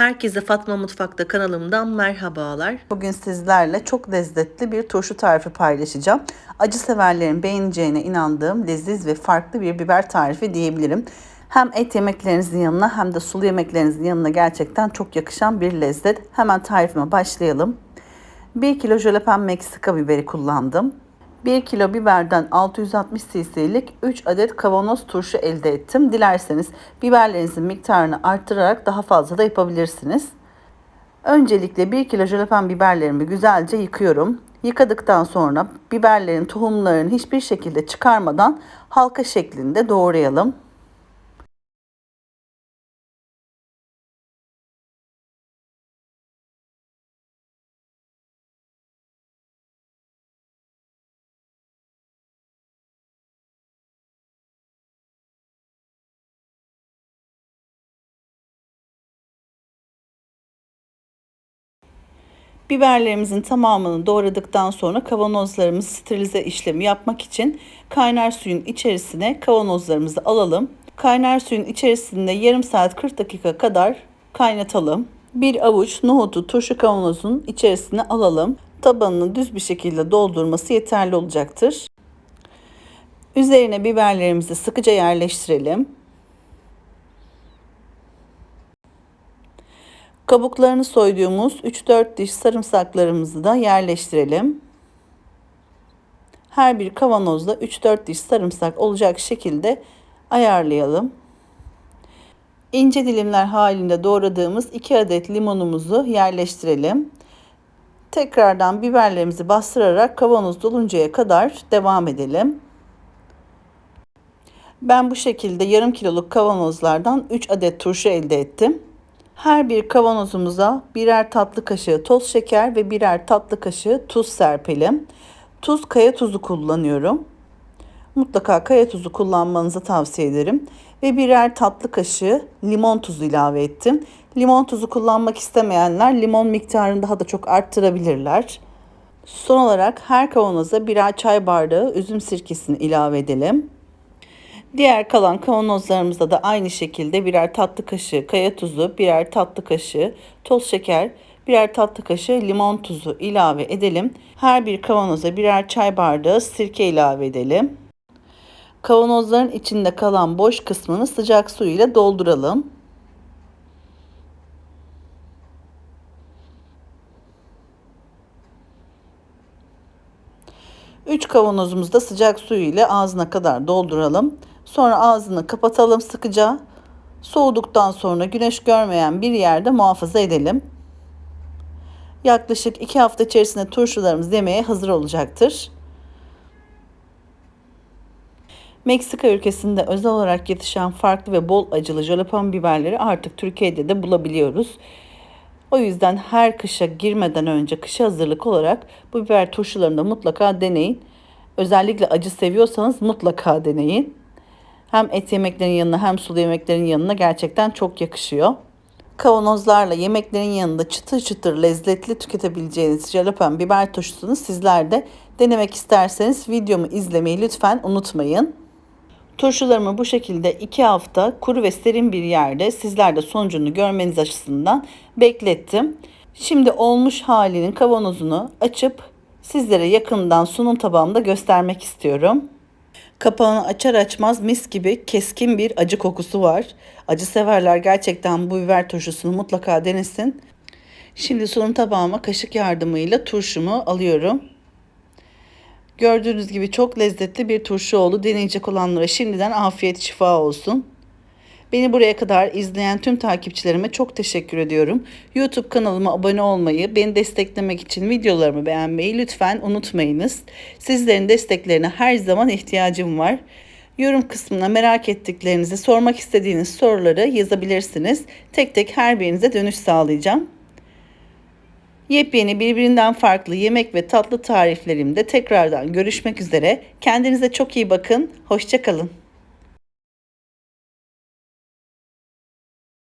Herkese Fatma Mutfak'ta kanalımdan merhabalar. Bugün sizlerle çok lezzetli bir turşu tarifi paylaşacağım. Acı severlerin beğeneceğine inandığım leziz ve farklı bir biber tarifi diyebilirim. Hem et yemeklerinizin yanına hem de sulu yemeklerinizin yanına gerçekten çok yakışan bir lezzet. Hemen tarifime başlayalım. 1 kilo jölepen Meksika biberi kullandım. 1 kilo biberden 660 cc'lik 3 adet kavanoz turşu elde ettim. Dilerseniz biberlerinizin miktarını arttırarak daha fazla da yapabilirsiniz. Öncelikle 1 kilo jölepen biberlerimi güzelce yıkıyorum. Yıkadıktan sonra biberlerin tohumlarını hiçbir şekilde çıkarmadan halka şeklinde doğrayalım. Biberlerimizin tamamını doğradıktan sonra kavanozlarımızı sterilize işlemi yapmak için kaynar suyun içerisine kavanozlarımızı alalım. Kaynar suyun içerisinde yarım saat 40 dakika kadar kaynatalım. Bir avuç nohutu turşu kavanozun içerisine alalım. Tabanını düz bir şekilde doldurması yeterli olacaktır. Üzerine biberlerimizi sıkıca yerleştirelim. Kabuklarını soyduğumuz 3-4 diş sarımsaklarımızı da yerleştirelim. Her bir kavanozda 3-4 diş sarımsak olacak şekilde ayarlayalım. İnce dilimler halinde doğradığımız 2 adet limonumuzu yerleştirelim. Tekrardan biberlerimizi bastırarak kavanoz doluncaya kadar devam edelim. Ben bu şekilde yarım kiloluk kavanozlardan 3 adet turşu elde ettim. Her bir kavanozumuza birer tatlı kaşığı toz şeker ve birer tatlı kaşığı tuz serpelim. Tuz kaya tuzu kullanıyorum. Mutlaka kaya tuzu kullanmanızı tavsiye ederim. Ve birer tatlı kaşığı limon tuzu ilave ettim. Limon tuzu kullanmak istemeyenler limon miktarını daha da çok arttırabilirler. Son olarak her kavanoza birer çay bardağı üzüm sirkesini ilave edelim. Diğer kalan kavanozlarımızda da aynı şekilde birer tatlı kaşığı kaya tuzu, birer tatlı kaşığı toz şeker, birer tatlı kaşığı limon tuzu ilave edelim. Her bir kavanoza birer çay bardağı sirke ilave edelim. Kavanozların içinde kalan boş kısmını sıcak su ile dolduralım. Üç kavanozumuzu da sıcak su ile ağzına kadar dolduralım. Sonra ağzını kapatalım sıkıca. Soğuduktan sonra güneş görmeyen bir yerde muhafaza edelim. Yaklaşık 2 hafta içerisinde turşularımız yemeğe hazır olacaktır. Meksika ülkesinde özel olarak yetişen farklı ve bol acılı jalapeno biberleri artık Türkiye'de de bulabiliyoruz. O yüzden her kışa girmeden önce kışa hazırlık olarak bu biber turşularını da mutlaka deneyin. Özellikle acı seviyorsanız mutlaka deneyin. Hem et yemeklerin yanına hem sulu yemeklerin yanına gerçekten çok yakışıyor. Kavanozlarla yemeklerin yanında çıtır çıtır lezzetli tüketebileceğiniz jalapeno biber turşusunu sizler de denemek isterseniz videomu izlemeyi lütfen unutmayın. Turşularımı bu şekilde 2 hafta kuru ve serin bir yerde sizler de sonucunu görmeniz açısından beklettim. Şimdi olmuş halinin kavanozunu açıp sizlere yakından sunum tabağımda göstermek istiyorum. Kapağını açar açmaz mis gibi keskin bir acı kokusu var. Acı severler gerçekten bu biber turşusunu mutlaka denesin. Şimdi sunum tabağıma kaşık yardımıyla turşumu alıyorum. Gördüğünüz gibi çok lezzetli bir turşu oldu. Deneyecek olanlara şimdiden afiyet şifa olsun. Beni buraya kadar izleyen tüm takipçilerime çok teşekkür ediyorum. YouTube kanalıma abone olmayı, beni desteklemek için videolarımı beğenmeyi lütfen unutmayınız. Sizlerin desteklerine her zaman ihtiyacım var. Yorum kısmına merak ettiklerinizi, sormak istediğiniz soruları yazabilirsiniz. Tek tek her birinize dönüş sağlayacağım. Yepyeni birbirinden farklı yemek ve tatlı tariflerimde tekrardan görüşmek üzere. Kendinize çok iyi bakın. Hoşçakalın.